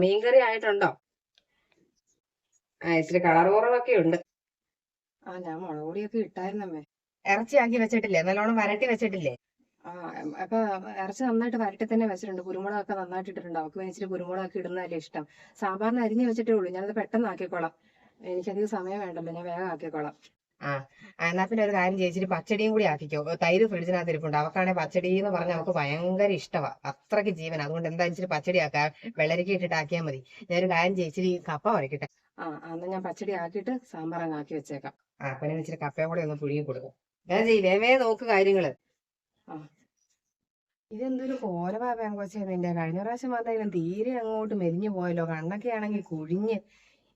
മീൻകറി ആയിട്ടുണ്ടോ? ആ ഇച്ചിരി കളർ കുറവൊക്കെ ഉണ്ട്. ആ ഞാൻ മുളക് പൊടിയൊക്കെ ഇട്ടായിരുന്നമ്മേ. ഇറച്ചിയാക്കി വെച്ചിട്ടില്ലേ? നല്ലോണം വരട്ടി വെച്ചിട്ടില്ലേ? ആ അപ്പൊ ഇറച്ചി നന്നായിട്ട് വരട്ടി തന്നെ വെച്ചിട്ടുണ്ട്. കുരുമുളകൊക്കെ നന്നായിട്ട് ഇട്ടിട്ടുണ്ട്. അവർക്ക് വേണ്ടി ഇച്ചിരി കുരുമുളകൊക്കെ ഇടുന്നതല്ലേ ഇഷ്ടം. സാമ്പാറിന് അരിഞ്ഞ് വെച്ചിട്ടേ ഉള്ളൂ. ഞാനത് പെട്ടെന്ന് ആക്കിക്കോളാം എനിക്കധികം സമയം വേണ്ടല്ലോ. ഞാൻ വേഗം ആക്കിക്കോളാം. ആ ആ, എന്നാ പിന്നെ ഒരു കാര്യം ചേച്ചി പച്ചടിയും കൂടി ആക്കിക്കോ. തൈര് ഫ്രിഡ്ജിനകത്ത് ഇരിപ്പുണ്ട്. അവക്കാണെങ്കിൽ പച്ചടി എന്ന് പറഞ്ഞാൽ അവൾക്ക് ഭയങ്കര ഇഷ്ടമാണ് അത്രയ്ക്ക് ജീവൻ അതുകൊണ്ട് എന്തായാലും ഇച്ചിരി പച്ചടി ആക്കാം? വെള്ളരിക്ക ഇട്ടിട്ട് ആക്കിയാൽ മതി. ഞാനൊരു കാര്യം ചെയ്യിച്ചിരി കപ്പ വരയ്ക്കട്ടെ. ആ അന്ന് ഞാൻ പച്ചടി ആക്കിയിട്ട് സാമ്പാർ അങ്ങ് ആക്കി വെച്ചേക്കാം. ആ പിന്നെ ഇച്ചിരി കപ്പയും കൂടെ ഒന്ന് പുഴുകി കൊടുക്കും. ഞാൻ ചെയ്യും വേമേ നോക്ക് കാര്യങ്ങൾ. ഇതെന്തൊരു കോലവാ പെങ്കൊച്ചേ നിന്റെ. കഴിഞ്ഞ പ്രാവശ്യം വന്നെങ്കിലും തീരെ അങ്ങോട്ട് മെലിഞ്ഞു പോയല്ലോ. കണ്ണൊക്കെ ആണെങ്കിൽ കുഴിഞ്ഞ്.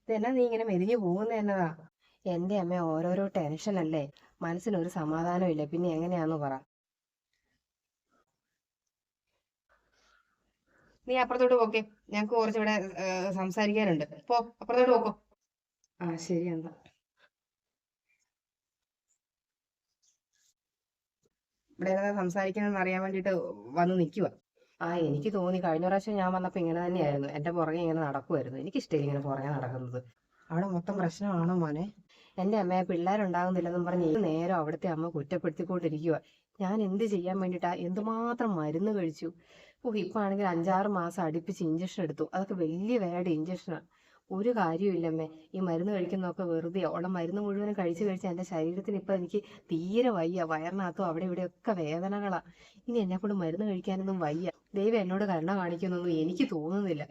ഇതെന്നാ നീ ഇങ്ങനെ മെലിഞ്ഞു പോകുന്ന എന്നതാ? എന്റെ അമ്മ ഓരോരോ ടെൻഷൻ അല്ലേ? മനസ്സിനൊരു സമാധാനം ഇല്ല പിന്നെ എങ്ങനെയാന്ന് പറ. നീ അപ്പുറത്തോട്ട് പോക്കെ. ഞങ്ങക്ക് കുറച്ചിവിടെ സംസാരിക്കാനുണ്ട്. പോ അപ്പുറത്തോട്ട് പോക്കോ. ആ ശരി എന്താ ഇവിടെ എന്താ സംസാരിക്കണമെന്ന് അറിയാൻ വേണ്ടിട്ട് വന്ന് നിൽക്കുക ആ എനിക്ക് തോന്നി. കഴിഞ്ഞ പ്രാവശ്യം ഞാൻ വന്നപ്പോ ഇങ്ങനെ തന്നെയായിരുന്നു. എന്റെ പുറകെ ഇങ്ങനെ നടക്കുമായിരുന്നു എനിക്കിഷ്ടമില്ല ഇങ്ങനെ പുറകെ നടക്കുന്നത്. അവിടെ മൊത്തം പ്രശ്നമാണോ മോനെ? എന്റെ അമ്മയെ പിള്ളേരുണ്ടാകുന്നില്ലെന്നും പറഞ്ഞ് ഈ നേരം അവിടുത്തെ അമ്മ കുറ്റപ്പെടുത്തിക്കൊണ്ടിരിക്കുക ഞാൻ എന്ത് ചെയ്യാൻ വേണ്ടിയിട്ടാ എന്തുമാത്രം മരുന്ന് കഴിച്ചു? ഓ ഇപ്പൊ ആണെങ്കിൽ അഞ്ചാറ് മാസം അടുപ്പിച്ച് ഇഞ്ചക്ഷൻ എടുത്തു. അതൊക്കെ വലിയ വേണ്ട ഇഞ്ചക്ഷനാണ് ഒരു കാര്യമില്ലമ്മേ ഈ മരുന്ന് കഴിക്കുന്നതൊക്കെ വെറുതെ. ഉള്ള മരുന്ന് മുഴുവനും കഴിച്ച് കഴിച്ച് എന്റെ ശരീരത്തിന് ഇപ്പൊ എനിക്ക് തീരെ വയ്യ. വയറിനകത്തും അവിടെ ഇവിടെയൊക്കെ വേദനകളാ. ഇനി എന്നെ കൊണ്ട് മരുന്ന് കഴിക്കാനൊന്നും വയ്യ. ദൈവം എന്നോട് കരുണ കാണിക്കുന്നൊന്നും എനിക്ക് തോന്നുന്നില്ല.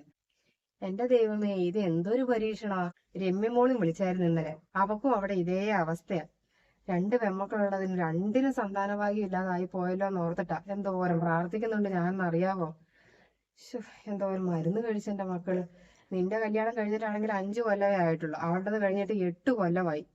എന്റെ ദൈവമേ ഇത് എന്തൊരു പരീക്ഷണാ. രമ്യമോളും വിളിച്ചായിരുന്നു ഇന്നലെ. അവക്കും അവിടെ ഇതേ അവസ്ഥയാ. രണ്ട് പെമ്മക്കളുള്ളതിന് രണ്ടിനും സന്താനഭാഗ്യം ഇല്ലാതായി പോയല്ലോ എന്ന് ഓർത്തിട്ടാ. എന്തോരം പ്രാർത്ഥിക്കുന്നുണ്ട് ഞാനെന്ന് അറിയാവോ എന്തോരം മരുന്ന് കഴിച്ച എന്റെ മക്കൾ. നിന്റെ കല്യാണം കഴിഞ്ഞിട്ടാണെങ്കിൽ അഞ്ചു കൊല്ലമേ ആയിട്ടുള്ളൂ. അവളുടേത് കഴിഞ്ഞിട്ട് എട്ട് കൊല്ലമായി.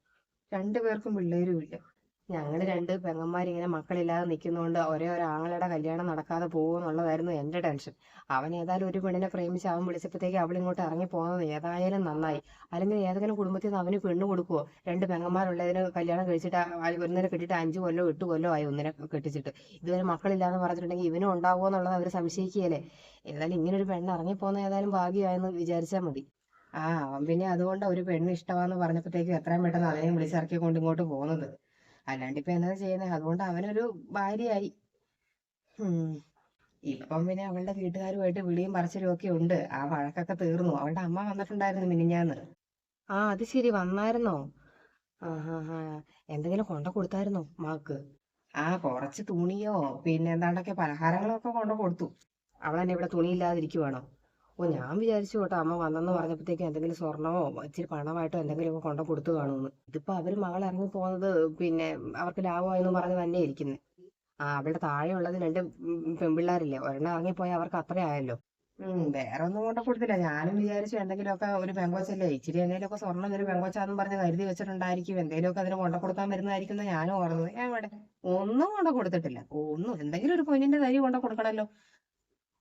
രണ്ടു പേർക്കും പിള്ളേരും ഇല്ല. ഞങ്ങൾ രണ്ട് പെങ്ങന്മാരിങ്ങനെ മക്കളില്ലാതെ നിൽക്കുന്നതുകൊണ്ട് ഒരേ ഒരു ആങ്ങളുടെ കല്യാണം നടക്കാതെ പോകുമെന്നുള്ളതായിരുന്നു എന്റെ ടെൻഷൻ. അവൻ ഏതായാലും ഒരു പെണ്ണിനെ പ്രേമിച്ച് അവൻ വിളിച്ചപ്പോഴത്തേക്ക് അവൾ ഇങ്ങോട്ട് ഇറങ്ങി പോകുന്നത് ഏതായാലും നന്നായി. അല്ലെങ്കിൽ ഏതെങ്കിലും കുടുംബത്തിൽ നിന്ന് അവന് പെണ്ണ് കൊടുക്കുമോ രണ്ട് പെങ്ങന്മാരുള്ളതിന് കല്യാണം കഴിച്ചിട്ട് ഒന്നിനെ കെട്ടിയിട്ട് അഞ്ചു കൊല്ലോ എട്ട് കൊല്ലോ ആയി ഒന്നിനെ കെട്ടിച്ചിട്ട്. ഇതുവരെ മക്കളില്ലാന്ന് പറഞ്ഞിട്ടുണ്ടെങ്കിൽ ഇവനും ഉണ്ടാവുമോ എന്നുള്ളത് അവർ സംശയിക്കുകയല്ലേ? ഏതായാലും ഇങ്ങനെ ഒരു പെണ്ണ് ഇറങ്ങി പോകുന്ന ഏതായാലും ഭാഗ്യമായെന്ന് വിചാരിച്ചാൽ മതി. ആ അവൻ പിന്നെ അതുകൊണ്ട് ഒരു പെണ്ണ് ഇഷ്ടമാന്ന് പറഞ്ഞപ്പോഴത്തേക്കും എത്രയും പെട്ടെന്ന് അതിനെ വിളിച്ചിറക്കിക്കൊണ്ട് ഇങ്ങോട്ട് പോകുന്നത്. അല്ലാണ്ട് ഇപ്പൊ എന്താ ചെയ്യുന്നത് അതുകൊണ്ട് അവനൊരു ഭാര്യയായി. ഇപ്പം പിന്നെ അവളുടെ വീട്ടുകാരുമായിട്ട് വിളിയും പറച്ചിലും ഒക്കെ ഉണ്ട്. ആ വഴക്കൊക്കെ തീർന്നു. അവളുടെ അമ്മ വന്നിട്ടുണ്ടായിരുന്നു മിനിഞ്ഞാന്ന്. ആ അത് ശരി. വന്നായിരുന്നോ? എന്തെങ്കിലും കൊണ്ട കൊടുത്തായിരുന്നോ മാക്ക് ആ കുറച്ച് തുണിയോ പിന്നെ എന്താണ്ടൊക്കെ പലഹാരങ്ങളൊക്കെ കൊണ്ട കൊടുത്തു. അവളെന്നെ ഇവിടെ തുണിയില്ലാതിരിക്കുവാണോ? ഓ ഞാൻ വിചാരിച്ചു കേട്ടോ അമ്മ വന്നെന്ന് പറഞ്ഞപ്പോഴത്തേക്ക് എന്തെങ്കിലും സ്വർണമോ ഇച്ചിരി പണമായിട്ടോ എന്തെങ്കിലും ഒക്കെ കൊണ്ട കൊടുത്തു കാണുമെന്ന്. ഇതിപ്പോ അവർ മകൾ ഇറങ്ങി പോകുന്നത് പിന്നെ അവർക്ക് ലാഭമായെന്ന് പറഞ്ഞ് തന്നെ ഇരിക്കുന്നത് ആ അവളുടെ താഴെയുള്ളത് രണ്ട് പെൺപിള്ളേരില്ലേ ഒരെണ്ണം ഇറങ്ങിപ്പോയാൽ അവർക്ക് അത്രേ ആയല്ലോ. വേറെ ഒന്നും കൊണ്ട കൊടുത്തില്ല. ഞാനും വിചാരിച്ചു എന്തെങ്കിലുമൊക്കെ ഒരു പെങ്കോച്ചല്ലേ ഇച്ചിരി എന്തെങ്കിലുമൊക്കെ സ്വർണം ഒരു പെങ്കോച്ചാന്ന് പറഞ്ഞ് കരുതി വെച്ചിട്ടുണ്ടായിരിക്കും. എന്തെങ്കിലുമൊക്കെ അതിന് കൊണ്ട കൊടുക്കാൻ വരുന്നതായിരിക്കും ഞാനും ഓർന്നത്. എവിടെ? ഒന്നും കൊണ്ട കൊടുത്തിട്ടില്ല. ഒന്നും എന്തെങ്കിലും ഒരു പൊന്നിന്റെ തരി കൊണ്ട കൊടുക്കണല്ലോ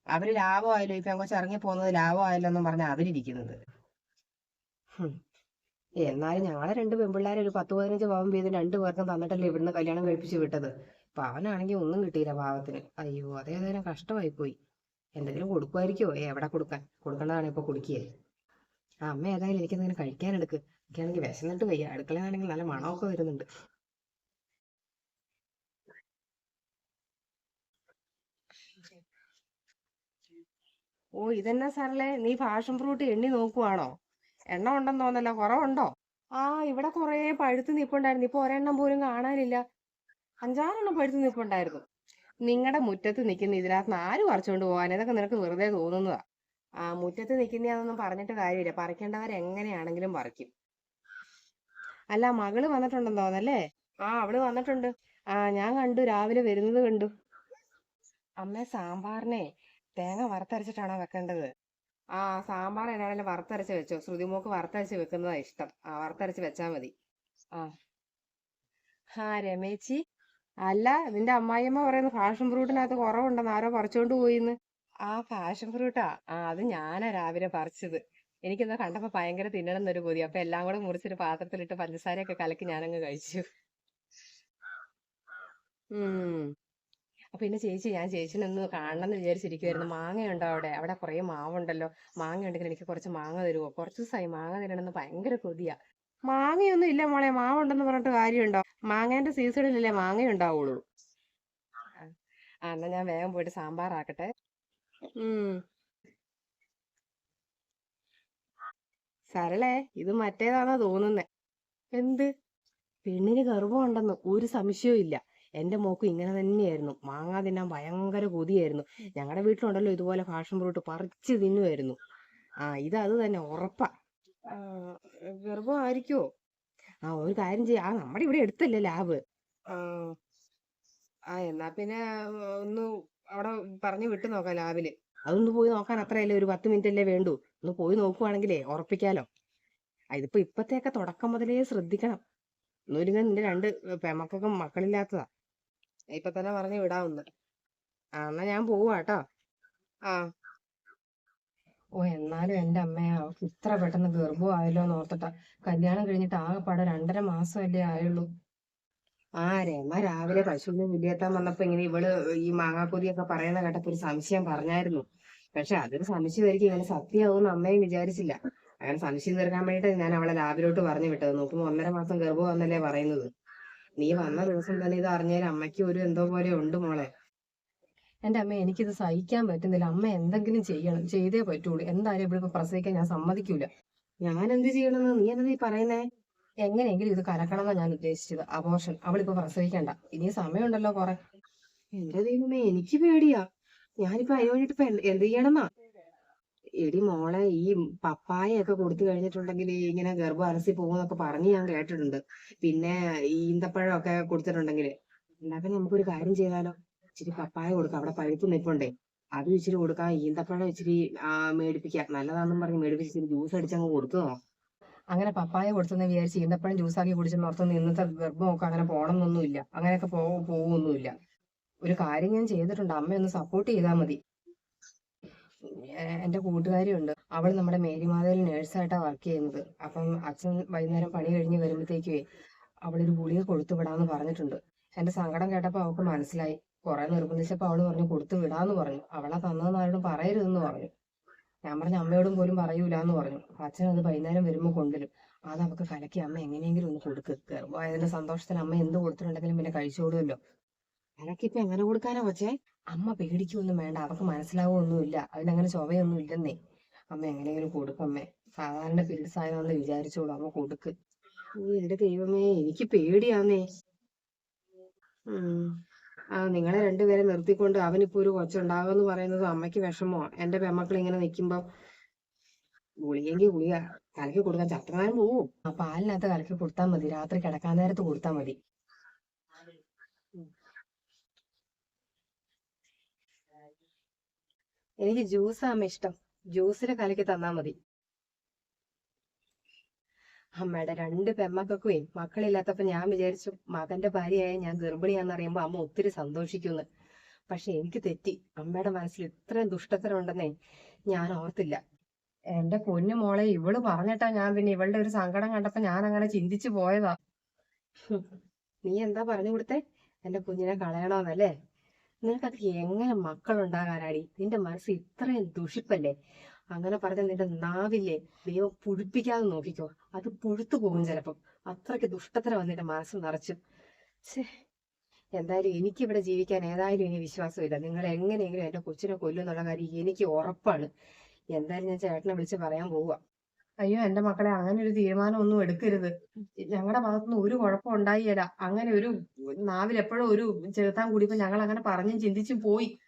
അവർ ലാഭമായല്ലോ ഈ പെങ്കൊച്ച് ഇറങ്ങി പോകുന്നത് ലാഭമായല്ലോ എന്നും പറഞ്ഞ അവരിയ്ക്കുന്നത് ഹും. എന്നാലും ഞങ്ങളെ രണ്ട് പെൺപിള്ളേരെ ഒരു പത്ത് പതിനഞ്ച് പാവം വീതം രണ്ട് പേർക്കും തന്നിട്ടല്ലേ ഇവിടുന്ന് കല്യാണം കഴിപ്പിച്ച് വിട്ടത്. അപ്പൊ അവനാണെങ്കിൽ ഒന്നും കിട്ടിയില്ല പാവത്തിന്. അയ്യോ അതേതായാലും കഷ്ടമായി പോയി എന്തെങ്കിലും കൊടുക്കുമായിരിക്കോ? എവിടെ കൊടുക്കാൻ? കൊടുക്കേണ്ടതാണ് ഇപ്പൊ കുടിക്കുക ആ അമ്മ ഏതായാലും എനിക്കെന്തെങ്കിലും കഴിക്കാൻ എടുക്ക് എനിക്കാണെങ്കിൽ വിശന്നിട്ട് വയ്യ. അടുക്കളയാണെങ്കിൽ നല്ല മണമൊക്കെ വരുന്നുണ്ട്. ഓ ഇതെന്നാ സാറല്ലേ നീ പാഷൻ ഫ്രൂട്ട് എണ്ണി നോക്കുവാണോ? എണ്ണ ഉണ്ടെന്ന് തോന്നല്ലോ കുറവുണ്ടോ? ആ ഇവിടെ കുറേ പഴുത്ത് നിപ്പുണ്ടായിരുന്നു. ഇപ്പൊ ഒരെണ്ണം പോലും കാണാനില്ല. അഞ്ചാറെണ്ണം പഴുത്ത് നിപ്പുണ്ടായിരുന്നു. നിങ്ങളുടെ മുറ്റത്ത് നിൽക്കുന്ന ഇതിനകത്ത് ആര് പറിച്ചുകൊണ്ട് പോകാൻ. ഇതൊക്കെ നിനക്ക് വെറുതെ തോന്നുന്നതാ. ആ മുറ്റത്ത് നിൽക്കുന്നതൊന്നും പറഞ്ഞിട്ട് കാര്യമില്ല. പറിക്കേണ്ടവർ എങ്ങനെയാണെങ്കിലും പറിക്കും. അല്ല മകൾ വന്നിട്ടുണ്ടെന്ന് തോന്നല്ലേ ആ അവൾ വന്നിട്ടുണ്ട്. ആ ഞാൻ കണ്ടു. രാവിലെ വരുന്നത് കണ്ടു. അമ്മേ സാമ്പാറിനെ തേങ്ങ വറുത്തരച്ചിട്ടാണോ വെക്കേണ്ടത്? ആ സാമ്പാർ എന്നാണേലും വറുത്തരച്ച് വെച്ചോ. ശ്രുതിമോക്ക് വറുത്തരച്ച് വെക്കുന്നതാ ഇഷ്ടം. ആ വറുത്തരച്ച് വെച്ചാ മതി. ആ. ആ രമേച്ചി. അല്ല നിന്റെ അമ്മായിയമ്മ പറയുന്നു ഫാഷൻ ഫ്രൂട്ടിനകത്ത് കുറവുണ്ടെന്ന്. ആരോ പറിച്ചോണ്ട് പോയിന്ന്. ആ ഫാഷൻ ഫ്രൂട്ടാ ആ അത് ഞാനാ രാവിലെ പറിച്ചത്. എനിക്കെന്നാ കണ്ടപ്പോ ഭയങ്കര തിന്നണം എന്നൊരു കൊതി. അപ്പൊ എല്ലാം കൂടെ മുറിച്ചൊരു പാത്രത്തിലിട്ട് പഞ്ചസാരയൊക്കെ കലക്കി ഞാനങ്ങ് കഴിച്ചു. ഉം. അപ്പൊ പിന്നെ ചേച്ചി ഞാൻ ചേച്ചിനൊന്ന് കാണണം എന്ന് വിചാരിച്ചിരിക്കുവായിരുന്നു. മാങ്ങയുണ്ടോ അവിടെ? അവിടെ കുറെ മാവുണ്ടല്ലോ. മാങ്ങ ഉണ്ടെങ്കിൽ എനിക്ക് കുറച്ച് മാങ്ങ തരുമോ കുറച്ച് ദിവസമായി മാങ്ങ തരണമെന്ന് ഭയങ്കര കൊതിയാ. മാങ്ങയൊന്നും ഇല്ല മോളെ. മാവുണ്ടെന്ന് പറഞ്ഞിട്ട് കാര്യമുണ്ടോ? മാങ്ങേന്റെ സീസണിലല്ലേ മാങ്ങ ഉണ്ടാവുള്ളൂ. ആ എന്നാ ഞാൻ വേഗം പോയിട്ട് സാമ്പാർ ആക്കട്ടെ സരളേ ഇത് മറ്റേതാന്നാ തോന്നുന്നേ. എന്ത്? പെണ്ണിന് ഗർഭമുണ്ടെന്ന് ഒരു സംശയവും ഇല്ല. എന്റെ മോക്കും ഇങ്ങനെ തന്നെയായിരുന്നു. മാങ്ങ തിന്നാൻ ഭയങ്കര കൊതിയായിരുന്നു. ഞങ്ങളുടെ വീട്ടിലുണ്ടല്ലോ ഇതുപോലെ ഫാഷൻ ഫ്രൂട്ട് പറിച്ച് തിന്നുമായിരുന്നു ആ ഇത് അത് തന്നെ ഉറപ്പാ. ആ, ഗർഭമായിരിക്കുവോ? ആ ഒരു കാര്യം ചെയ്യാം. ആ നമ്മുടെ ഇവിടെ എടുത്തല്ലേ ലാബ്. ആ എന്നാ പിന്നെ ഒന്ന് അവിടെ പറഞ്ഞു വിട്ടു നോക്കാം ലാബിൽ. അതൊന്ന് പോയി നോക്കാൻ അത്രയല്ലേ ഒരു പത്ത് മിനിറ്റ് അല്ലേ വേണ്ടൂ? ഒന്ന് പോയി നോക്കുവാണെങ്കിലേ ഉറപ്പിക്കാലോ. ഇതിപ്പോ ഇപ്പത്തെയൊക്കെ തുടക്കം മുതലേ ശ്രദ്ധിക്കണം. ഒന്നുമില്ലെങ്കിൽ നിന്റെ രണ്ട് പെമക്കൊക്കെ മക്കളില്ലാത്തതാ. ഇപ്പൊ തന്നെ പറഞ്ഞു വിടാവുന്ന. ആ എന്നാ ഞാൻ പോവാ കേട്ടോ ആ. ഓ എന്നാലും എന്റെ അമ്മയെ അവൾക്ക് ഇത്ര പെട്ടെന്ന് ഗർഭമായല്ലോ എന്ന് ഓർത്തിട്ടാ. കല്യാണം കഴിഞ്ഞിട്ട് ആകെപ്പാടെ രണ്ടര മാസമല്ലേ ആയുള്ളൂ. ആ രമ രാവിലെ പശുവിന് വില്ലേത്താൻ വന്നപ്പോ ഇങ്ങനെ ഇവൾ ഈ മാങ്ങാക്കൊതിയൊക്കെ പറയുന്ന കേട്ടപ്പോ ഒരു സംശയം പറഞ്ഞായിരുന്നു. പക്ഷെ അതൊരു സംശയമായിരിക്കും ഇങ്ങനെ സത്യമാവും അമ്മയും വിചാരിച്ചില്ല. അങ്ങനെ സംശയം തീർക്കാൻ വേണ്ടിട്ട് ഞാൻ അവളെ ലാബിലോട്ട് പറഞ്ഞു വിട്ടത്. നോക്കുമ്പോ ഒന്നര മാസം ഗർഭം എന്നല്ലേ പറയുന്നത്. നീ വന്ന ദിവസം തന്നെ ഇത് അറിഞ്ഞാൽ അമ്മയ്ക്ക് ഒരു എന്തോ പോലെ ഉണ്ട് മോളെ. എന്റെ അമ്മ എനിക്കിത് സഹിക്കാൻ പറ്റുന്നില്ല. അമ്മ എന്തെങ്കിലും ചെയ്യണം. ചെയ്തേ പറ്റുള്ളൂ. എന്തായാലും ഇവിടെ പ്രസവിക്കാൻ ഞാൻ സമ്മതിക്കൂല. ഞാൻ എന്ത് ചെയ്യണമെന്ന് നീ എന്താ പറയുന്നേ? എങ്ങനെയെങ്കിലും ഇത് കലക്കണമെന്നാ ഞാൻ ഉദ്ദേശിച്ചത്. അബോഷൻ അവളിപ്പോ പ്രസവിക്കണ്ട. ഇനി സമയമുണ്ടല്ലോ കൊറേ. എന്റെ ദൈവമേ എനിക്ക് പേടിയാ. ഞാനിപ്പോ അതിനു വേണ്ടിട്ട് എന്ത് എന്ത് ചെയ്യണമെന്നാ? എടി മോളെ ഈ പപ്പായൊക്കെ കൊടുത്തു കഴിഞ്ഞിട്ടുണ്ടെങ്കിൽ ഇങ്ങനെ ഗർഭം അലസി പോകുന്നൊക്കെ പറഞ്ഞ് ഞാൻ കേട്ടിട്ടുണ്ട്. പിന്നെ ഈ ഈന്തപ്പഴം ഒക്കെ കൊടുത്തിട്ടുണ്ടെങ്കിൽ എന്നാ പിന്നെ നമുക്കൊരു കാര്യം ചെയ്താലോ? ഇച്ചിരി പപ്പായ കൊടുക്കാം അവിടെ പഴുത്ത് നിൽപ്പുണ്ടേ അത് ഇച്ചിരി കൊടുക്കാം ഈന്തപ്പഴം ഇച്ചിരി മേടിപ്പിക്കാം. നല്ലതാണെന്നും പറഞ്ഞ് മേടിപ്പിച്ച് ഇച്ചിരി ജ്യൂസ് അടിച്ചങ്ങ് കൊടുത്തു. അങ്ങനെ പപ്പായ കൊടുത്തെന്ന് വിചാരിച്ച് ഈന്തപ്പഴം ജ്യൂസാക്കി കുടിച്ചെന്ന് ഓർത്തൊന്നും ഇന്നത്തെ ഗർഭമൊക്കെ അങ്ങനെ പോകണമെന്നൊന്നുമില്ല അങ്ങനെയൊക്കെ പോ പോകുമൊന്നുമില്ല ഒരു കാര്യം ഞാൻ ചെയ്തിട്ടുണ്ട്. അമ്മയൊന്ന് സപ്പോർട്ട് ചെയ്താൽ മതി. ഏഹ് എന്റെ കൂട്ടുകാരി ഉണ്ട് അവൾ നമ്മുടെ മേരിമാതയിൽ നേഴ്സായിട്ടാണ് വർക്ക് ചെയ്യുന്നത്. അപ്പം അച്ഛൻ വൈകുന്നേരം പണി കഴിഞ്ഞ് വരുമ്പോഴത്തേക്കുവേ അവളൊരു ഗുളിക കൊടുത്തു വിടാന്ന് പറഞ്ഞിട്ടുണ്ട്. എന്റെ സങ്കടം കേട്ടപ്പോൾ അവൾക്ക് മനസ്സിലായി. കുറെ നിർബന്ധിച്ചപ്പോ അവൾ പറഞ്ഞു കൊടുത്തു വിടാന്ന് പറഞ്ഞു. അവളെ തന്നതെന്ന് ആരോടും പറയരുതെന്ന് പറഞ്ഞു. ഞാൻ പറഞ്ഞ അമ്മയോടും പോലും പറയൂലെന്ന് പറഞ്ഞു. അച്ഛൻ അത് വൈകുന്നേരം വരുമ്പോൾ കൊണ്ടുവരും. അത് അവൾക്ക് കലക്കി അമ്മ എങ്ങനെയെങ്കിലും ഒന്ന് കൊടുക്ക്. ഗർഭമായതിന്റെ സന്തോഷത്തിന് അമ്മ എന്ത് കൊടുത്തിട്ടുണ്ടെങ്കിലും പിന്നെ കഴിച്ചോടുമല്ലോ അനക്കിപ്പോ എങ്ങനെ കൊടുക്കാനാ കൊച്ചേ? അമ്മ പേടിക്കൊന്നും വേണ്ട അവൾക്ക് മനസ്സിലാവുമൊന്നുമില്ല അതിനങ്ങനെ ചൊവയൊന്നും ഇല്ലെന്നേ അമ്മ എങ്ങനെയെങ്കിലും കൊടുക്കമ്മേ സാധാരണ പീരീഡ്സ് ആയതാണെന്ന് വിചാരിച്ചോളൂ അമ്മ കൊടുക്ക്. ഓ എന്റെ ദൈവമേ എനിക്ക് പേടിയാന്നേ. ആ നിങ്ങളെ രണ്ടുപേരെ നിർത്തിക്കൊണ്ട് അവനിപ്പോ ഒരു കൊച്ചുണ്ടാകുമെന്ന് പറയുന്നത് അമ്മയ്ക്ക് വിഷമോ എന്റെ പെമ്മക്കൾ ഇങ്ങനെ നിൽക്കുമ്പോ ഗുളിയെങ്കിൽ ഗുളിക കലക്കി കൊടുക്കാൻ ചത്രനാരം പോവും. ആ പാലിനകത്ത് കലക്കി കൊടുത്താൽ മതി. രാത്രി കിടക്കാൻ നേരത്ത് കൊടുത്താൽ മതി. എനിക്ക് ജ്യൂസ് അമ്മ ഇഷ്ടം. ജ്യൂസിന് കലക്കി തന്നാ മതി. അമ്മയുടെ രണ്ട് പെമ്മക്കൊക്കെ മക്കളില്ലാത്തപ്പോ ഞാൻ വിചാരിച്ചു മകന്റെ ഭാര്യയായ ഞാൻ ഗർഭിണിയാന്ന് അറിയുമ്പോ അമ്മ ഒത്തിരി സന്തോഷിക്കുന്നു പക്ഷെ എനിക്ക് തെറ്റി. അമ്മയുടെ മനസ്സിൽ ഇത്രയും ദുഷ്ടത്തരം ഉണ്ടെന്നേ ഞാൻ ഓർത്തില്ല. എന്റെ പൊന്നു മോളെ ഇവൾ പറഞ്ഞിട്ടാ ഞാൻ പിന്നെ ഇവളുടെ ഒരു സങ്കടം കണ്ടപ്പോ ഞാൻ അങ്ങനെ ചിന്തിച്ചു പോയതാ. നീ എന്താ പറഞ്ഞു കൊടുത്തേ? എന്റെ കുഞ്ഞിനെ കളയണോന്നല്ലേ? നിനക്കത് എങ്ങനെ മക്കളുണ്ടാകാനാടി? നിന്റെ മനസ്സ് ഇത്രയും ദുഷിപ്പല്ലേ? അങ്ങനെ പറഞ്ഞ നിന്റെ നാവില്ലേ? ദൈവം പുഴുപ്പിക്കാതെ നോക്കിക്കോ. അത് പുഴുത്തു പോകും ചിലപ്പം. അത്രയ്ക്ക് ദുഷ്ടത്തരം നിന്റെ മനസ്സ് നിറച്ചു. ഛേ. എന്തായാലും എനിക്കിവിടെ ജീവിക്കാൻ ഏതായാലും ഇനി വിശ്വാസമില്ല. നിങ്ങൾ എങ്ങനെയെങ്കിലും എന്റെ കൊച്ചിനെ കൊല്ലും എന്നുള്ള കാര്യം എനിക്ക് ഉറപ്പാണ്. എന്തായാലും ഞാൻ ചേട്ടനെ വിളിച്ച് പറയാൻ പോവുക. അയ്യോ എന്റെ മക്കളെ അങ്ങനെ ഒരു തീരുമാനം ഒന്നും എടുക്കരുത്. ഞങ്ങളുടെ ഭാഗത്തുനിന്ന് ഒരു കുഴപ്പം ഉണ്ടായില്ല അങ്ങനെ ഒരു നാവിൽ എപ്പോഴും ഒരു ചെറുത്താൻ കൂടിയപ്പോ ഞങ്ങൾ അങ്ങനെ പറഞ്ഞും ചിന്തിച്ചും പോയി.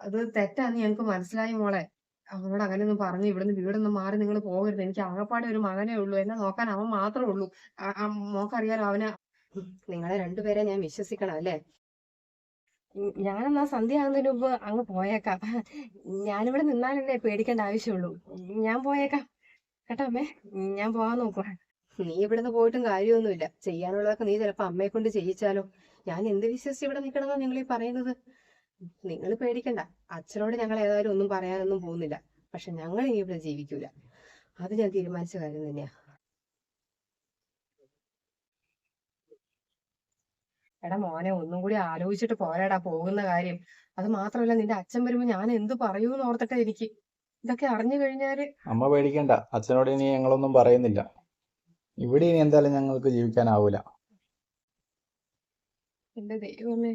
അത് തെറ്റാന്ന് ഞങ്ങൾക്ക് മനസ്സിലായി മോളെ. അവനോട് അങ്ങനെയൊന്നും പറഞ്ഞു ഇവിടുന്ന് വീടൊന്നും മാറി നിങ്ങൾ പോകരുത്. എനിക്ക് ആകപ്പാടെ ഒരു മകനെ ഉള്ളൂ. എന്നെ നോക്കാൻ അവൻ മാത്രമേ ഉള്ളൂ. മോക്കറിയാലോ അവനെ. നിങ്ങളെ രണ്ടുപേരെ ഞാൻ വിശ്വസിക്കണം അല്ലേ? ഞാനെന്നാ സന്ധ്യ ആകുന്നതിന് മുമ്പ് അങ്ങ് പോയേക്കാം. ഞാനിവിടെ നിന്നാലല്ലേ പേടിക്കേണ്ട ആവശ്യമുള്ളൂ. ഞാൻ പോയേക്കാം. കേട്ടോ അമ്മേ. ഞാൻ പോകാൻ നോക്കുവാണ് നീ ഇവിടുന്ന് പോയിട്ടും കാര്യമൊന്നുമില്ല. ചെയ്യാനുള്ളതൊക്കെ നീ ചിലപ്പോ അമ്മയെ കൊണ്ട് ചെയ്യിച്ചാലോ. ഞാൻ എന്ത് വിശ്വസിച്ച് ഇവിടെ നിൽക്കണമെന്നാ നിങ്ങൾ ഈ പറയുന്നത്? നിങ്ങൾ പേടിക്കണ്ട. അച്ഛനോട് ഞങ്ങൾ ഏതായാലും ഒന്നും പറയാനൊന്നും പോകുന്നില്ല. പക്ഷെ ഞങ്ങൾ ഇനി ഇവിടെ ജീവിക്കൂല. അത് ഞാൻ തീരുമാനിച്ച കാര്യം തന്നെയാ. എടാ മോനെ ഒന്നും കൂടി ആലോചിച്ചിട്ട് പോരാടാ പോകുന്ന കാര്യം. അത് മാത്രമല്ല നിന്റെ അച്ഛൻ വരുമ്പോ ഞാൻ എന്ത് പറയൂന്ന് ഓർത്തിട്ടാ എനിക്ക്. ഇതൊക്കെ അറിഞ്ഞു കഴിഞ്ഞാൽ അമ്മ പേടിക്കണ്ട. അച്ഛനോട് ഇനി ഞങ്ങളൊന്നും പറയുന്നില്ല. ഇവിടെ ഇനി എന്തായാലും ഞങ്ങൾക്ക് ജീവിക്കാനാവൂല. എന്റെ ദൈവമേ.